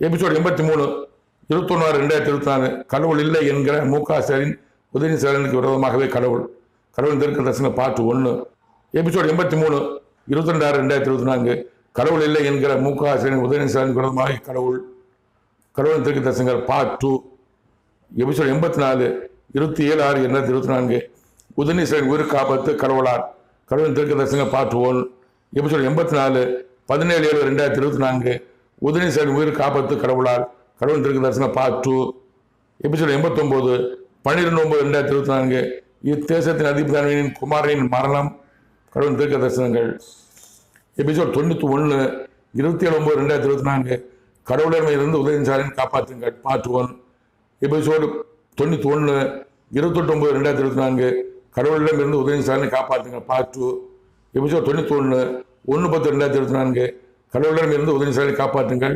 Episode எண்பத்தி மூணு இருபத்தொன்னாறு ரெண்டாயிரத்தி இருபத்தி நாலு கடவுள் இல்லை என்கிற மு க ஸ்டாலின் உதயநிதி ஸ்டாலினுக்கு விரோதமாகவே கடவுள். கடவுள் தெற்கு தரிசன பாட்டு ஒன்று எபிசோடு எண்பத்தி மூணு இருபத்தி ரெண்டாறு ரெண்டாயிரத்தி இருபத்தி நான்கு கடவுள் இல்லை என்கிற மு க ஸ்டாலின் உதயநிதி ஸ்டாலினுக்கு விரோதமாக கடவுள். கடவுள் தெற்கு தரிசனங்கள் பார்ட் டூ எபிசோடு எண்பத்தி நாலு இருபத்தி ஏழு ஆறு இரண்டாயிரத்தி இருபத்தி நான்கு உதயநிதி ஸ்டாலின் உயிருக்கு ஆபத்து கடவுளார் கடவுள் தெற்கு தரிசனங்கள் பார்ட் ஒன் எபிசோடு எண்பத்தி நாலு பதினேழு ஏழு ரெண்டாயிரத்தி இருபத்தி நான்கு உதயநிதி ஸ்டாலின் உயிருக்கு ஆபத்து கடவுளால் கடவுள் தெற்கு தரிசனம் பார்ட் டூ எபிசோட் எண்பத்தொம்போது பன்னிரெண்டு ஒன்பது ரெண்டாயிரத்தி இருபத்தி நான்கு இத்தேசத்தின் அதிபதியின் குமாரனின் மரணம் கடவுள் திருக்க தரிசனங்கள். எபிசோட் தொண்ணூற்றி ஒன்று இருபத்தி ஏழு ஒம்பது ரெண்டாயிரத்தி இருபத்தி நான்கு கடவுளர்மையிலிருந்து உதயநிசாரின் காப்பாற்றுங்கள் பார்ட் ஒன் எபிசோடு தொண்ணூற்றி ஒன்று இருபத்தெட்டு ஒம்பது ரெண்டாயிரத்தி இருபத்தி நான்கு கடவுளிடமிருந்து உதயநிசாரினை காப்பாற்றுங்கள் பார்ட் டூ எபிசோட் தொண்ணூற்றி ஒன்று ஒன்று பத்து ரெண்டாயிரத்தி இருபத்தி நான்கு கடவுளிடமிருந்து உதயநிசாரினை காப்பாற்றுங்கள்.